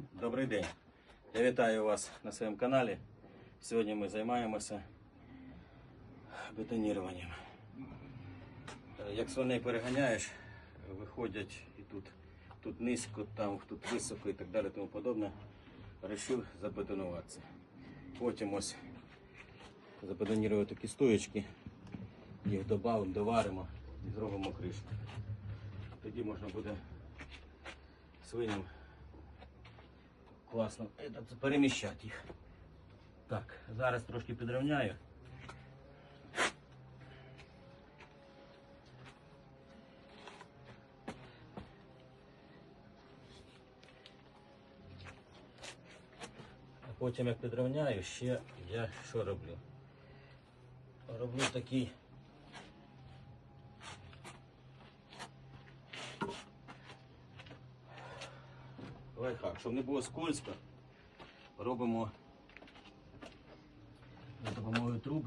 Добрий день. Я вітаю вас на своєму каналі. Сьогодні ми займаємося бетоніруванням. Е, Як свиней переганяєш, виходять і тут, тут низько, там тут високо і так далі, тому подобне. Рішив забетонуватися. Потім ось забетонірую такі стоєчки, їх додамо, доваримо і зробимо кришку. Тоді можна буде свиням класно этот, переміщати їх. Так, зараз трошки підрівняю. А потім як підрівняю, ще я що роблю? Роблю такий лайфхак, щоб не було скользко, робимо за допомогою труб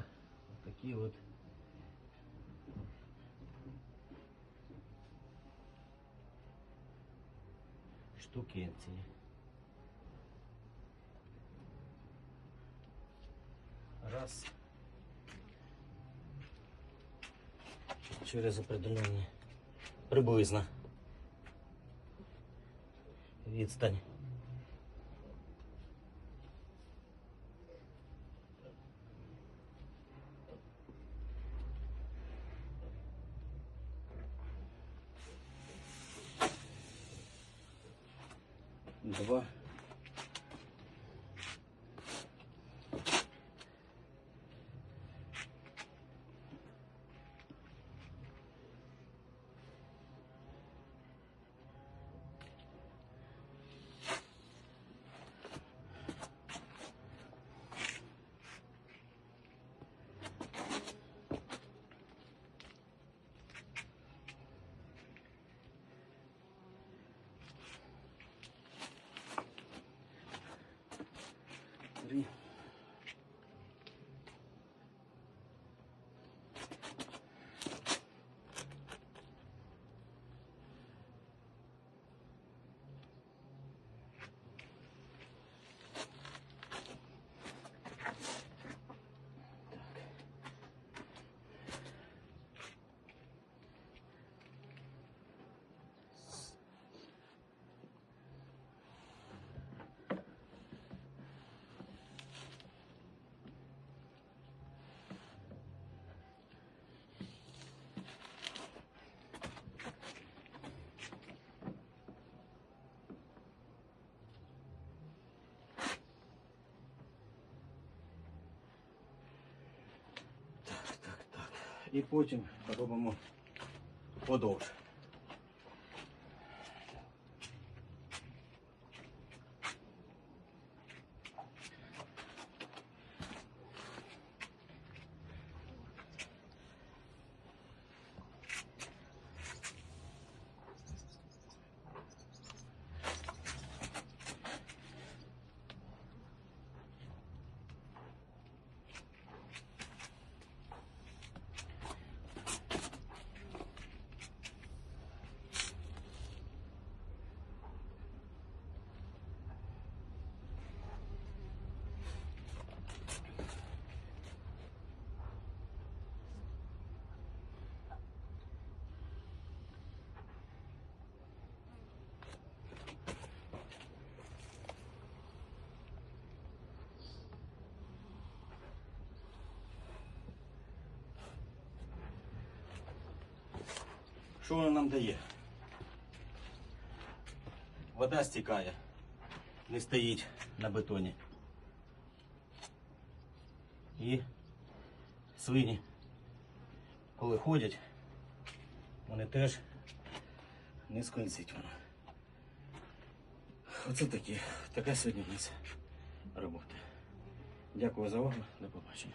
такі от штукенці. Раз. Через определенні приблизно відстань. Два. Debbie. І потім робимо подовж. Що воно нам дає? Вода стікає, не стоїть на бетоні. І свині, коли ходять, вони теж не скользить воно. Оце такі, така сьогодні в нас робота. Дякую за увагу, до побачення.